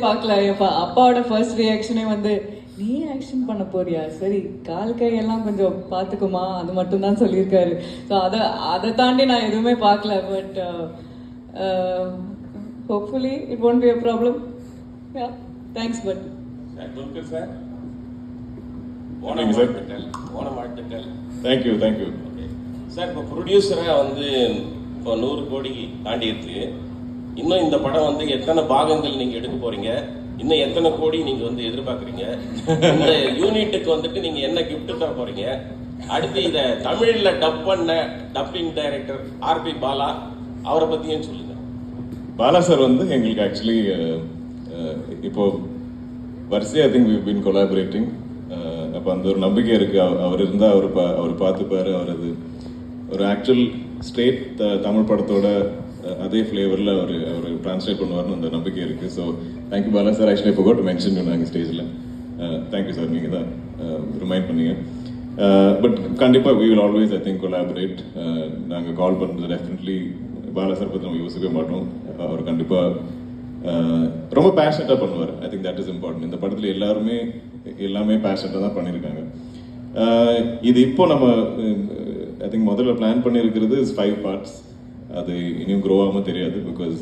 பார்க்கல என் பா- அப்பாவோட ஃபர்ஸ்ட் ரியாக்ஷனே வந்து நீ ஆக்ஷன் பண்ண போறியா? சரி கால் கையெல்லாம் கொஞ்சம் பார்த்துக்குமா அது மட்டும் தான் சொல்லியிருக்காரு. ஸோ அதை அதை தாண்டி நான் எதுவுமே பார்க்கல but hopefully it won't be a problem thanks but sir sir. வாழ்த்துக்கள் ஓணம் வாழ்த்துக்கள். தேங்க்யூ தேங்க்யூ ஓகே சார் இப்போ ப்ரொடியூசராக வந்து இப்போ நூறு கோடி தாண்டி இருக்கு இன்னும் இந்த படம் வந்து எத்தனை பாகங்கள் நீங்கள் எடுக்க போறீங்க? இன்னும் எத்தனை கோடி நீங்க வந்து எதிர்பார்க்குறீங்க? இந்த யூனிட்டுக்கு வந்துட்டு நீங்க என்ன கிஃப்ட் தர போறீங்க? அடுத்து இதை தமிழ்ல டப் பண்ண டப்பிங் டைரக்டர் ஆர்பி பாலா அவரை பத்தியும் சொல்லுங்க. பாலா சார் வந்து எங்களுக்கு ஆக்சுவலி இப்போ வரிசையா I think we been collaborating அப்போ அந்த ஒரு நம்பிக்கை இருக்கு. அவர் இருந்தால் அவர் பா அவர் பார்த்துப்பாரு. அவர் அது ஒரு ஆக்சுவல் ஸ்டேட் தமிழ் படத்தோட அதே ஃப்ளேவரில் அவர் அவர் ட்ரான்ஸ்லேட் பண்ணுவார்னு அந்த நம்பிக்கை இருக்குது so thank you Bala sir actually இப்போ கோட் மென்ஷன் பண்ணாங்க ஸ்டேஜில் தேங்க்யூ சார் நீங்கள் தான் ரிமைண்ட் பண்ணீங்க. பட் கண்டிப்பாக we will always I think collaborate நாங்கள் கால் பண்ணுறது டெஃபினெட்லி பாலா சார் பற்றி நம்ம யோசிக்கவே மாட்டோம். அவர் கண்டிப்பாக ரொம்ப பேஷனட்டாக பண்ணுவார். I think that is important இந்த படத்தில் எல்லாருமே எல்லாமே பேஷனட்டாக தான் பண்ணியிருக்காங்க. இது இப்போ நம்ம ஐ திங்க் முதல்ல பிளான் பண்ணியிருக்கிறது இஸ் ஃபைவ் பார்ட்ஸ் அது இனியும் க்ரோ ஆகாமல் தெரியாது பிகாஸ்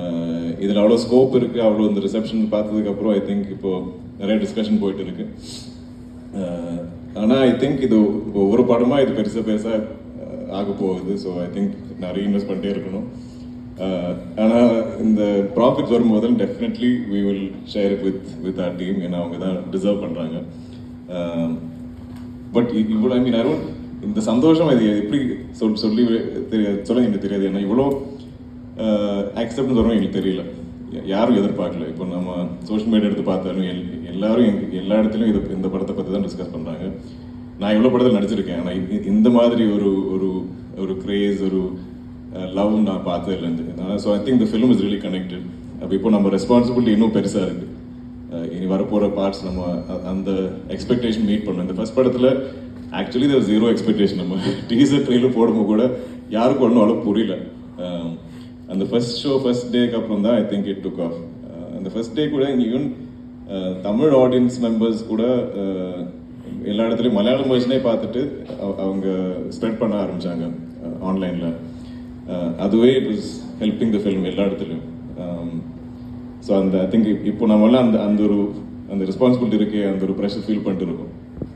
uh, இதில் அவ்வளோ ஸ்கோப் இருக்குது அவ்வளோ இந்த ரிசப்ஷன் பார்த்ததுக்கப்புறம் ஐ திங்க் இப்போ நிறைய டிஸ்கஷன் போயிட்டு இருக்கு. ஆனால் ஐ திங்க் இது ஒவ்வொரு படமாக இது பெருசாக பெருசாக uh, ஆக போகுது. ஸோ ஐ திங்க் நிறைய இன்வெஸ்ட் பண்ணிட்டே இருக்கணும். Uh, ஆனால் இந்த ப்ராஃபிட் வரும்போது definitely we will share with with our team ஏன்னா அவங்க தான் டிசர்வ் பண்ணுறாங்க பட் இவ்வளோ ஐ மீன் அருண் இந்த சந்தோஷம் இது எப்படி சொல் சொல்லி தெரியாது சொல்ல எனக்கு தெரியாது. ஏன்னா இவ்வளோ ஆக்செப்ட்னு சொல்கிறோம் எங்களுக்கு தெரியல. யாரும் எதிர்பார்க்கல. இப்போ நம்ம சோஷியல் மீடியா எடுத்து பார்த்தாலும் எல் எல்லாரும் எங்க- எல்லா இடத்துலையும் இது இந்த படத்தை பற்றி தான் டிஸ்கஸ் பண்ணுறாங்க நான் இவ்வளோ படத்தில் நடிச்சிருக்கேன். ஆனால் இந்த மாதிரி ஒரு ஒரு ஒரு கிரேஸ் ஒரு லவ் நான் பார்த்தது இல்லைன்னு so I think the film is really connected அப்போ இப்போ நம்ம ரெஸ்பான்சிபிலிட்டி இன்னும் பெருசாக இருக்குது இனி வரப்போகிற பார்ட்ஸ் நம்ம அந்த எக்ஸ்பெக்டேஷன் மீட் பண்ணோம் இந்த ஃபஸ்ட் படத்தில் ஆக்சுவலி தேர் ஜீரோ எக்ஸ்பெக்டேஷன் நம்ம டீசர் ட்ரெயிலர் போடும்போது கூட யாருக்கும் ஒன்றும் அவ்வளோ புரியல um, அந்த ஃபர்ஸ்ட் ஷோ ஃபர்ஸ்ட் டேக்கு அப்புறம் தான் I think it took off அந்த ஃபர்ஸ்ட் டே கூட even uh, Tamil audience members கூட uh, எல்லா இடத்துலையும் மலையாளம் வெர்ஷனே பார்த்துட்டு அவங்க ஸ்ப்ரெட் பண்ண ஆரம்பித்தாங்க ஆன்லைனில் uh, அதுவே it is helping the film எல்லா இடத்துலையும். ஸோ um, அந்த ஐ திங்க் இப்போ நம்மளாம் அந்த அந்த ஒரு அந்த ரெஸ்பான்சிபிலிட்டி இருக்கே அந்த ஒரு ப்ரெஷர் ஃபீல் பண்ணிட்டு இருக்கோம்.